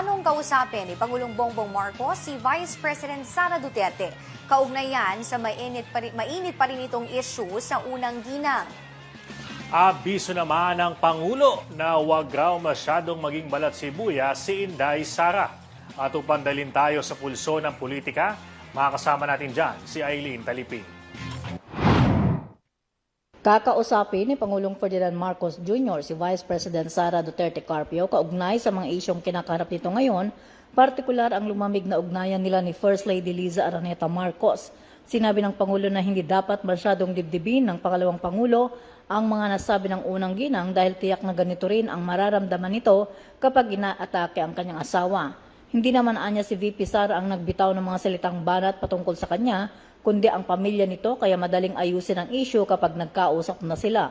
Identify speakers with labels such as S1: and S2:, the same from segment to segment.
S1: planong kausapin ni Pangulong Bongbong Marcos si Vice President Sara Duterte. Kaugnay yan sa mainit pa rin, mainit pa rin itong issue sa unang ginang.
S2: Abiso naman ng Pangulo na huwag raw masyadong maging balat sibuya si Inday Sara. At upang dalin tayo sa pulso ng politika, makakasama natin dyan si Aileen Talipin.
S3: Kakausapin ni Pangulong Ferdinand Marcos Jr. si Vice President Sara Duterte Carpio kaugnay sa mga isyong kinakarap nito ngayon, partikular ang lumamig na ugnayan nila ni First Lady Liza Araneta Marcos. Sinabi ng Pangulo na hindi dapat masyadong dibdibin ng pangalawang Pangulo ang mga nasabi ng unang ginang dahil tiyak na ganito rin ang mararamdaman nito kapag inaatake ang kanyang asawa. Hindi naman anya si VP Sara ang nagbitaw ng mga salitang banat patungkol sa kanya, kundi ang pamilya nito kaya madaling ayusin ang issue kapag nagkausap na sila.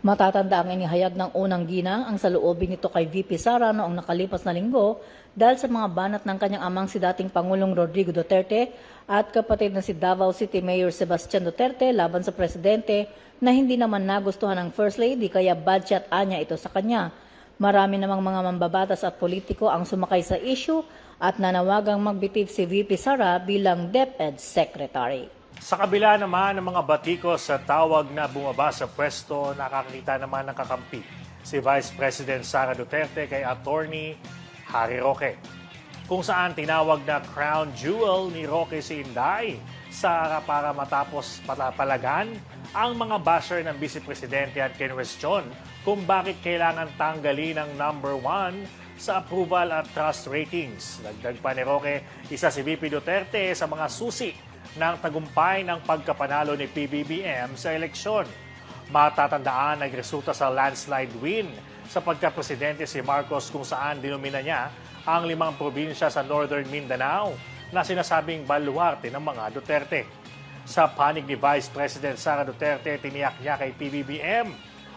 S3: Matatanda ang inihayag ng unang ginang ang saloobin nito kay VP Sara noong nakalipas na linggo dahil sa mga banat ng kanyang amang si dating Pangulong Rodrigo Duterte at kapatid na si Davao City Mayor Sebastian Duterte laban sa presidente na hindi naman nagustuhan ng First Lady kaya bad shot anya ito sa kanya. Marami namang mga mambabatas at politiko ang sumakay sa issue at nanawagang magbitiv si VP Sara bilang DepEd Secretary.
S2: Sa kabila naman ng mga batikos sa tawag na bumaba sa pwesto, nakakita naman ng kakampi si Vice President Sara Duterte kay Attorney Harry Roque. Kung saan tinawag na crown jewel ni Roque si Inday Sara para matapos patapalagan ang mga basher ng Vice Presidente at kinwestiyon kung bakit kailangan tanggalin ang number one sa approval at trust ratings. Dagdag pa ni Roque, isa si VP Duterte sa mga susi ng tagumpay ng pagkapanalo ni PBBM sa eleksyon. Matatandaan nagresulta sa landslide win sa pagkapresidente si Marcos kung saan dinumina niya ang limang probinsya sa Northern Mindanao na sinasabing baluarte ng mga Duterte. Sa panig ni Vice President Sara Duterte, tiniyak niya kay PBBM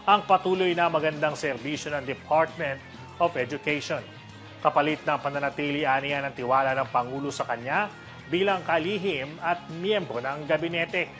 S2: ang patuloy na magandang serbisyo ng Department of Education. Kapalit ng pananatili aniya ng tiwala ng Pangulo sa kanya bilang kalihim at miyembro ng gabinete.